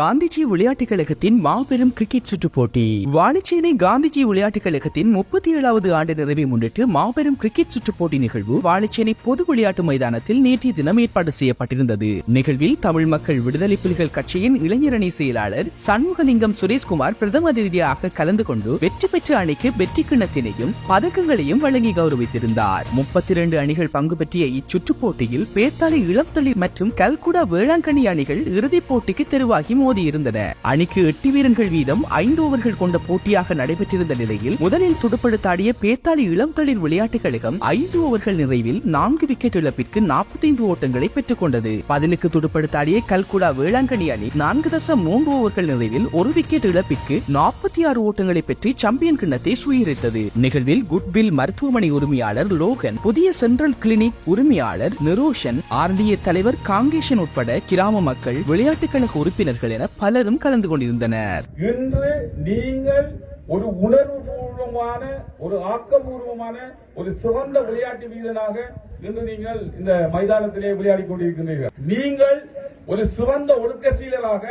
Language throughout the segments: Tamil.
காந்திஜி விளையாட்டுக் கழகத்தின் மாபெரும் கிரிக்கெட் சுற்று போட்டி. வாணிச்சேனை காந்திஜி விளையாட்டுக் கழகத்தின் முப்பத்தி ஏழாவது ஆண்டு நிறைவை முன்னிட்டு மாபெரும் கிரிக்கெட் சுற்று போட்டி நிகழ்வு வாணிச்சேனை பொது விளையாட்டு மைதானத்தில் நேற்றைய தினம் ஏற்பாடு செய்யப்பட்டிருந்தது. நிகழ்வில் தமிழ் மக்கள் விடுதலை புலிகள் கட்சியின் இளைஞரணி செயலாளர் சண்முகலிங்கம் சுரேஷ்குமார் பிரதம அதிதியாக கலந்து கொண்டு வெற்றி பெற்ற அணிக்கு வெற்றி கிண்ணத்தினையும் பதக்கங்களையும் வழங்கி கௌரவித்திருந்தார். முப்பத்தி இரண்டு அணிகள் பங்கு பெற்றிய இச்சுற்று போட்டியில் பேத்தாளி இளம்தளி மற்றும் கல்குடா வேளாங்கண்ணி அணிகள் இறுதிப் போட்டிக்கு தெரிவாகி மோதி இருந்தன. அணிக்கு எட்டு வீரர்கள் வீதம் ஐந்து ஓவர்கள் கொண்ட போட்டியாக நடைபெற்றிருந்த நிலையில் முதலில் துடுப்படுத்தாடிய பேத்தாளி இளம் தொழில் விளையாட்டுக் கழகம் ஐந்து ஓவர்கள் நிறைவில் நான்கு விக்கெட் இழப்பிற்கு நாற்பத்தைந்து ஓட்டங்களை பெற்றுக் கொண்டது. பதிலுக்கு துடுப்படுத்தாடிய கல்குடா வேளாங்கண்ணி அணி நான்கு தசம் மூன்று ஓவர்கள் நிறைவில் ஒரு விக்கெட் இழப்பிற்கு நாற்பத்தி ஆறு ஓட்டங்களை பெற்று சாம்பியன் கிண்ணத்தை சுயரித்தது. நிகழ்வில் குட்வில் மருத்துவமனை உரிமையாளர் லோகன் புதிய சென்ட்ரல் கிளினிக் உரிமையாளர் நிரோஷன் ஆர்டிஏ தலைவர் காங்கேஷன் உட்பட கிராம மக்கள் விளையாட்டுக் கழக உறுப்பினர்கள் என பலரும் கலந்து கொண்டிருந்தனர். இன்று நீங்கள் ஒரு உணர்வுபூர்வமான ஒரு ஆக்கபூர்வமான ஒரு சிறந்த விளையாட்டு வீரனாக இன்று நீங்கள் இந்த மைதானத்திலே விளையாடி கொண்டிருக்கின்றீர்கள் நீங்கள் ஒரு சிறந்த ஒழுக்கசீலராக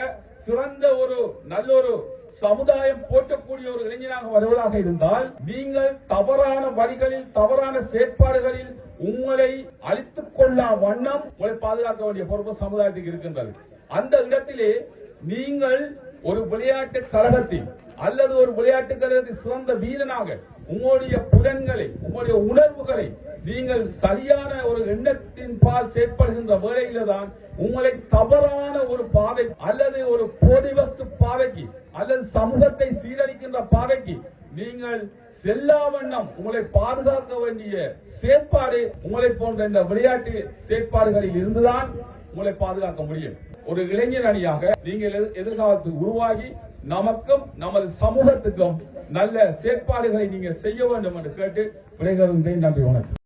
சிறந்த ஒரு நல்ல ஒரு சமுதாயம் போற்றக்கூடிய ஒரு இளைஞனாக வருவதாக இருந்தால் நீங்கள் தவறான வழிகளில் தவறான செயற்பாடுகளில் உங்களை அழித்துக் கொள்ளா வண்ணம் உங்களை பாதுகாக்க வேண்டிய பொறுப்பு சமுதாயத்துக்கு இருக்கின்றது. அந்த இடத்திலே நீங்கள் ஒரு விளையாட்டு கழகத்தில் அல்லது ஒரு விளையாட்டு கழகத்தில் சிறந்த வீரனாக உங்களுடைய புலன்களை உங்களுடைய உணர்வுகளை நீங்கள் சரியான ஒரு எண்ணத்தின் பால் செயற்படுகின்ற வேளையில தான் உங்களை தவறான ஒரு பாதை அல்லது ஒரு போதைவஸ்து பாதைக்கு அல்லது சமூகத்தை சீரழிக்கின்ற பாதைக்கு நீங்கள் செல்லா வண்ணம் உங்களை பாதுகாக்க வேண்டிய செயற்பாடு உங்களை போன்ற இந்த விளையாட்டு செயற்பாடுகளில் இருந்துதான் உங்களை பாதுகாக்க முடியும். ஒரு இளைஞர் அணியாக நீங்கள் எதிர்- எதிர்காலத்தில் உருவாகி நமக்கும் நமது சமூகத்துக்கும் நல்ல செயற்பாடுகளை நீங்க செய்ய வேண்டும் என்று கேட்டு விடைபெறுகின்றேன் நன்றி வணக்கம்.